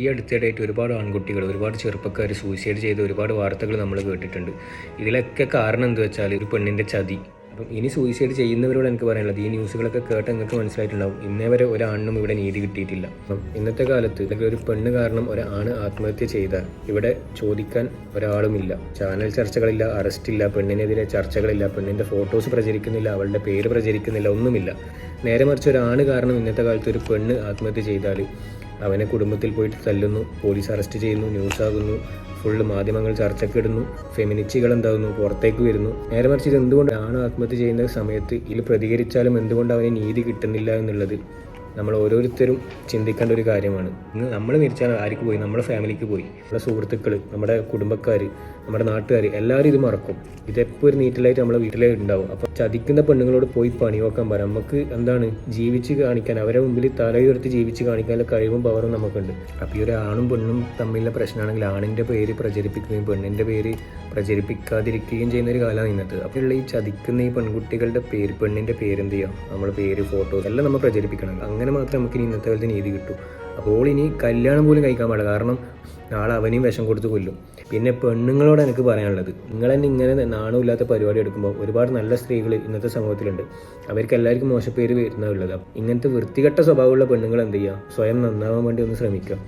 ഈ അടുത്തിടെയായിട്ട് ഒരുപാട് ആൺകുട്ടികൾ ഒരുപാട് ചെറുപ്പക്കാർ സൂയിസൈഡ് ചെയ്ത ഒരുപാട് വാർത്തകൾ നമ്മൾ കേട്ടിട്ടുണ്ട്. ഇതിലൊക്കെ കാരണം എന്താ വെച്ചാൽ ഒരു പെണ്ണിന്റെ ചതി. അപ്പം ഇനി സൂയിസൈഡ് ചെയ്യുന്നവരോട് എനിക്ക് പറയാനുള്ളത് ഈ ന്യൂസുകളൊക്കെ കേട്ട് നിങ്ങൾക്ക് മനസ്സിലായിട്ടുണ്ടാവും. ഇന്നേ വരെ ഒരാണിനും ഇവിടെ നീതി കിട്ടിയിട്ടില്ല. അപ്പം ഇന്നത്തെ കാലത്ത് അല്ലെങ്കിൽ ഒരു പെണ്ണ് കാരണം ഒരാണ് ആത്മഹത്യ ചെയ്താൽ ഇവിടെ ചോദിക്കാൻ ഒരാളുമില്ല. ചാനൽ ചർച്ചകളില്ല അറസ്റ്റില്ല പെണ്ണിനെതിരെ ചർച്ചകളില്ല പെണ്ണിന്റെ ഫോട്ടോസ് പ്രചരിക്കുന്നില്ല അവളുടെ പേര് പ്രചരിക്കുന്നില്ല ഒന്നുമില്ല. നേരെ മറിച്ച് ഒരാണ് കാരണം ഇന്നത്തെ കാലത്ത് ഒരു പെണ്ണ് ആത്മഹത്യ ചെയ്താൽ അവനെ കുടുംബത്തിൽ പോയിട്ട് തല്ലുന്നു പോലീസ് അറസ്റ്റ് ചെയ്യുന്നു ന്യൂസാകുന്നു ഫുള്ള് മാധ്യമങ്ങൾ ചർച്ചക്കിടുന്നു ഫെമിനിസ്റ്റുകൾ എന്താകുന്നു പുറത്തേക്ക് വരുന്നു. നേരെ മറിച്ച് ഇത് എന്തുകൊണ്ടാണ് ആത്മഹത്യ ചെയ്യുന്ന സമയത്ത് ഇതിൽ പ്രതികരിച്ചാലും എന്തുകൊണ്ട് അവന് നീതി കിട്ടുന്നില്ല എന്നുള്ളത്? നമ്മൾ ഓരോരുത്തരും ചിന്തിക്കേണ്ട ഒരു കാര്യമാണ്. ഇന്ന് നമ്മൾ മരിച്ചാൽ ആർക്ക് പോയി? നമ്മുടെ ഫാമിലിക്ക് പോയി. നമ്മുടെ സുഹൃത്തുക്കൾ നമ്മുടെ കുടുംബക്കാർ നമ്മുടെ നാട്ടുകാർ എല്ലാവരും ഇത് മറക്കും. ഇതെപ്പോൾ ഒരു നീറ്റലായിട്ട് നമ്മളെ വീട്ടിലേ ഉണ്ടാവും. അപ്പോൾ ചതിക്കുന്ന പെണ്ണുങ്ങളോട് പോയി പണി നോക്കാൻ പറയാം നമുക്ക് എന്താണ്? ജീവിച്ച് കാണിക്കാൻ അവരെ മുമ്പിൽ തലയുയർത്തി ജീവിച്ച് കാണിക്കാനുള്ള കഴിവും പവറും നമുക്കുണ്ട്. അപ്പോൾ ഈ ഒരു ആണും പെണ്ണും തമ്മിലുള്ള പ്രശ്നമാണെങ്കിൽ ആണിന്റെ പേര് പ്രചരിപ്പിക്കുകയും പെണ്ണിന്റെ പേര് പ്രചരിപ്പിക്കാതിരിക്കുകയും ചെയ്യുന്ന ഒരു കാലമാണ് ഇന്നത്തെ. അപ്പോൾ ഈ ചതിക്കുന്ന ഈ പെൺകുട്ടികളുടെ പേര് പെണ്ണിന്റെ പേര് എന്ത് ചെയ്യാം? നമ്മുടെ പേര് ഫോട്ടോ എല്ലാം നമ്മൾ പ്രചരിപ്പിക്കണം. അങ്ങനെ മാത്രമേ നമുക്ക് ഇനി ഇന്നത്തെ കാലത്ത് നീതി കിട്ടൂ. അപ്പോൾ ഇനി കല്യാണം പോലും കഴിക്കാൻ പാടില്ല. കാരണം നാളെ അവനെയും വിഷം കൊടുത്ത് കൊല്ലും. പിന്നെ പെണ്ണുങ്ങളോട് എനിക്ക് പറയാനുള്ളത്. നിങ്ങൾ തന്നെ ഇങ്ങനെ നാണമില്ലാത്ത പരിപാടി എടുക്കുമ്പോൾ ഒരുപാട് നല്ല സ്ത്രീകൾ ഇന്നത്തെ സമൂഹത്തിലുണ്ട്. അവർക്ക് എല്ലാവർക്കും മോശപ്പേര് വരുന്നതുള്ളത് ഇങ്ങനത്തെ വൃത്തികെട്ട സ്വഭാവമുള്ള പെണ്ണുങ്ങൾ എന്ത് ചെയ്യുക? സ്വയം നന്നാവാൻ വേണ്ടി ഒന്ന് ശ്രമിക്കുക.